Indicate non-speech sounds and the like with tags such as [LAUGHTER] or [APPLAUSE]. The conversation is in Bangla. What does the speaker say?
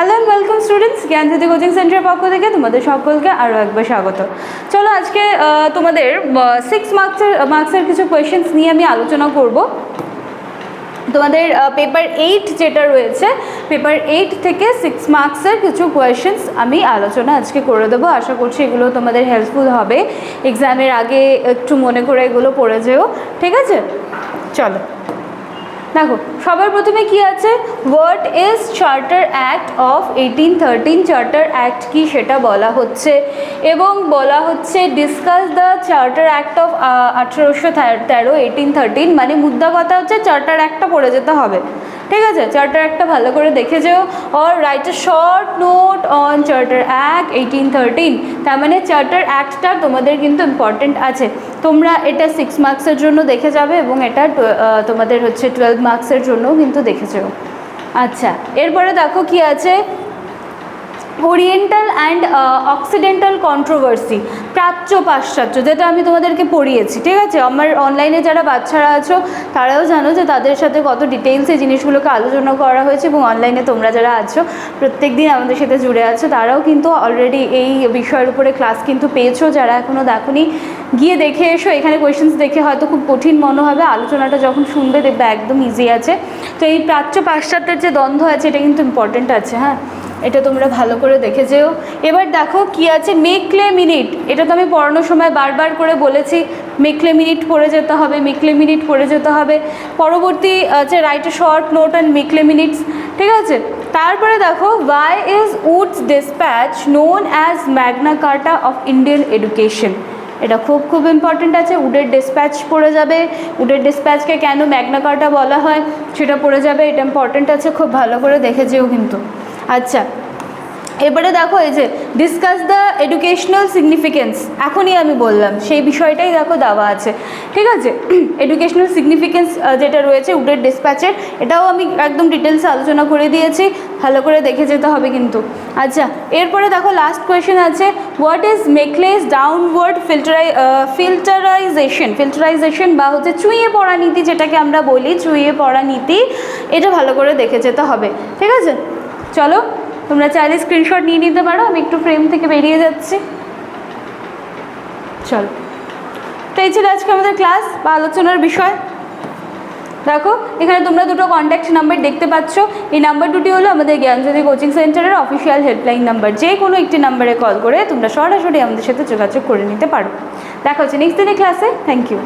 Hello and welcome students Gyanjyoti coaching সেন্টারের পক্ষ থেকে তোমাদের সকলকে আরও একবার স্বাগত। চলো আজকে তোমাদের সিক্স মার্কসের মার্কসের কিছু কোয়েশ্চেন্স নিয়ে আমি আলোচনা করব। তোমাদের পেপার এইট যেটা রয়েছে পেপার এইট থেকে সিক্স মার্কসের কিছু কোয়েশ্চেন্স আমি আলোচনা আজকে করে দেবো। আশা করছি এগুলো তোমাদের হেল্পফুল হবে। এক্সামের আগে একটু মনে করে এগুলো পড়ে যেও। ঠিক আছে? চলো। দেখো, সবার প্রথমে কি আছে? What is charter act of eighteen thirteen charter act কি সেটা বলা হচ্ছে? এবং বলা হচ্ছে discuss the charter act of আঠেরোশো তেরো এইটিন থার্টিন মানে মুদ্রা কথা হচ্ছে চার্টার অ্যাক্টটা পড়ে যেতে হবে। ঠিক আছে? চার্টার একটা ভালো করে দেখে যেও or write a short note on charter act eighteen thirteen তার মানে চার্টার অ্যাক্টটা তোমাদের কিন্তু ইম্পর্টেন্ট আছে। তোমরা এটা সিক্স মার্কসের জন্য দেখে যাবে এবং এটা তোমাদের হচ্ছে টুয়েলভ মার্কসের জন্যও কিন্তু দেখে যেও আচ্ছা এরপরে দেখো কি আছে? ওরিয়েন্টাল অ্যান্ড অক্সিডেন্টাল কন্ট্রোভার্সি প্রাচ্য পাশ্চাত্য, যেটা আমি তোমাদেরকে পড়িয়েছি, ঠিক আছে? আমার অনলাইনে যারা বাচ্চারা আছো, তারাও জানো যে তাদের সাথে কত ডিটেলসে জিনিসগুলোকে আলোচনা করা হয়েছে এবং অনলাইনে তোমরা যারা আছো, প্রত্যেক দিন আমাদের সাথে জুড়ে আছো, তারাও কিন্তু অলরেডি এই বিষয়ের উপরে ক্লাস কিন্তু পেয়েছ। যারা এখনও দেখোনি, গিয়ে দেখে এসো, এখানে কোয়েশ্চেন্স দেখে হয়তো খুব কঠিন মনে হবে, আলোচনাটা যখন শুনবে দেখবে একদম ইজি আছে। তো এই প্রাচ্য পাশ্চাত্যের যে দ্বন্দ্ব আছে, এটা কিন্তু ইম্পর্টেন্ট আছে হ্যাঁ? এটা তোমরা ভালো করে দেখে যেও। এবার দেখো কি আছে মেকলে মিনিট এটা তো আমি পড়ানোর সময় বারবার করে বলেছি মেকলে মিনিট পড়ে যেতে হবে মেকলে মিনিট পড়ে যেতে হবে। পরবর্তী আছে write a short note and Macaulay minutes ঠিক আছে? তারপরে দেখো why is Wood's despatch known as Magna Carta of Indian education এটা খুব খুব ইম্পর্টেন্ট আছে উডের ডিসপ্যাচ পড়ে যাবে। উডের ডিসপ্যাচকে কেন ম্যাগনা কার্টা বলা হয়, সেটা পড়ে যাবে, এটা ইম্পর্টেন্ট আছে, খুব ভালো করে দেখে যেও কিন্তু। আচ্ছা এবারে দেখো এই যে ডিসকাস দ্য এডুকেশনাল সিগনিফিকেন্স এখনই আমি বললাম, সেই বিষয়টাই দেখো দেওয়া আছে, ঠিক আছে? [CLEARS THROAT] এডুকেশনাল সিগনিফিকেন্স যেটা রয়েছে উডের ডিসপ্যাচের এটাও আমি একদম ডিটেলসে আলোচনা করে দিয়েছি, ভালো করে দেখে যেতে হবে কিন্তু। আচ্ছা এরপরে দেখো লাস্ট কোয়েশ্চেন আছে হোয়াট ইজ মেকলেস ডাউনওয়ার্ড ফিল্টারাই ফিল্টারাইজেশন ফিল্টারাইজেশন বা হচ্ছে চুইয়ে পড়া নীতি যেটাকে আমরা বলি, চুইয়ে পড়া নীতি, এটা ভালো করে দেখে যেতে হবে, ঠিক আছে? চলো, তোমরা চাইলে স্ক্রিনশট নিয়ে নিতে পারো, আমি একটু ফ্রেম থেকে বেরিয়ে যাচ্ছি। চলো। তো এই ছিল আজকে আমাদের ক্লাস বা আলোচনার বিষয়। দেখো, এখানে তোমরা দুটো কন্ট্যাক্ট নাম্বার দেখতে পাচ্ছ। এই নাম্বার দুটি হলো আমাদের জ্ঞানজ্যোতি কোচিং সেন্টারের অফিসিয়াল হেল্পলাইন নাম্বার যে কোনো একটি নাম্বারে কল করে তোমরা সরাসরি আমাদের সাথে যোগাযোগ করে নিতে পারো। দেখা হচ্ছে নেক্সট দিনের ক্লাসে থ্যাংক ইউ